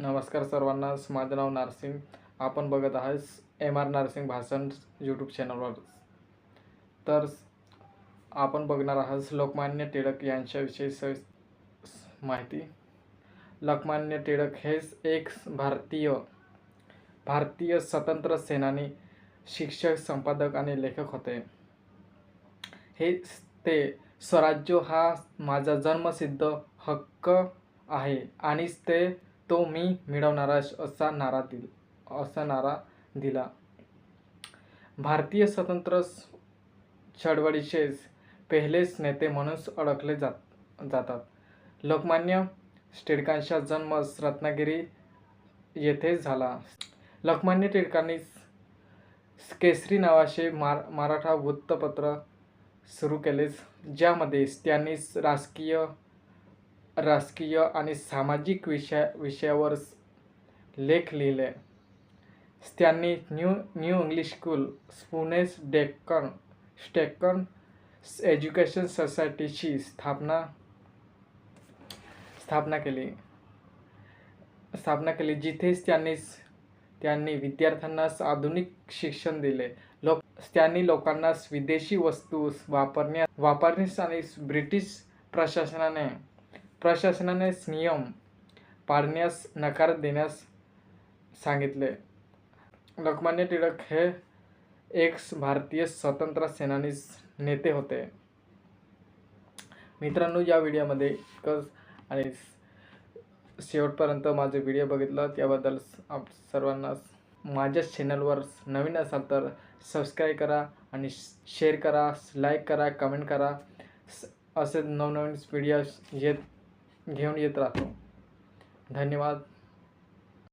नमस्कार सर्वांना माझं नाव नारसिंग. आपण बघत आहात एम आर नारसिंग भाषण यूट्यूब चॅनलवर तर आपण बघणार आहात लोकमान्य टिळक यांच्याविषयी सवि माहिती. लोकमान्य टिळक हेच एक भारतीय भारतीय स्वतंत्र सेनानी शिक्षक संपादक आणि लेखक होते. हे ते स्वराज्य हा माझा जन्मसिद्ध हक्क आहे. आणि ते तो मी मिळवणारा असा नारा दिल असा नारा दिला. भारतीय स्वतंत्र चळवळीचे पहिलेच नेते म्हणून ओळखले जात जातात. लोकमान्य टिळकांचा जन्म रत्नागिरी येथे झाला. लोकमान्य टिळकांनी केसरी नावाचे मार मराठा वृत्तपत्र सुरू केले. ज्यामध्ये त्यांनी राजकीय राजकीय आणि सामाजिक विषया विषयावर लेख लिहिले. त्यांनी न्यू न्यू इंग्लिश स्कूल स्पुनेस डेक्कन स्टेक्कन एज्युकेशन सोसायटीची स्थापना स्थापना केली. स्थापना केली जिथेच त्यांनी त्यांनी विद्यार्थ्यांना आधुनिक शिक्षण दिले. लोक त्यांनी लोकांना विदेशी वस्तू वापरण्या वापरण्यास आणि ब्रिटिश प्रशासनाने प्रशासनाने नियम पाळण्यास नकार देण्यास सांगितले. लोकमान्य टिळक हे एक भारतीय स्वतंत्र सेनानी नेते होते. मित्रांनो या व्हिडिओमध्ये इतकंच आणि शेवटपर्यंत माझे व्हिडिओ बघितला त्याबद्दल आप सर्वांना माझ्या चॅनलवर नवीन असाल तर सबस्क्राईब करा आणि शेअर करा लाईक करा कमेंट करा. असे नवनवीन व्हिडिओ येत घेऊन येत राहतो. धन्यवाद.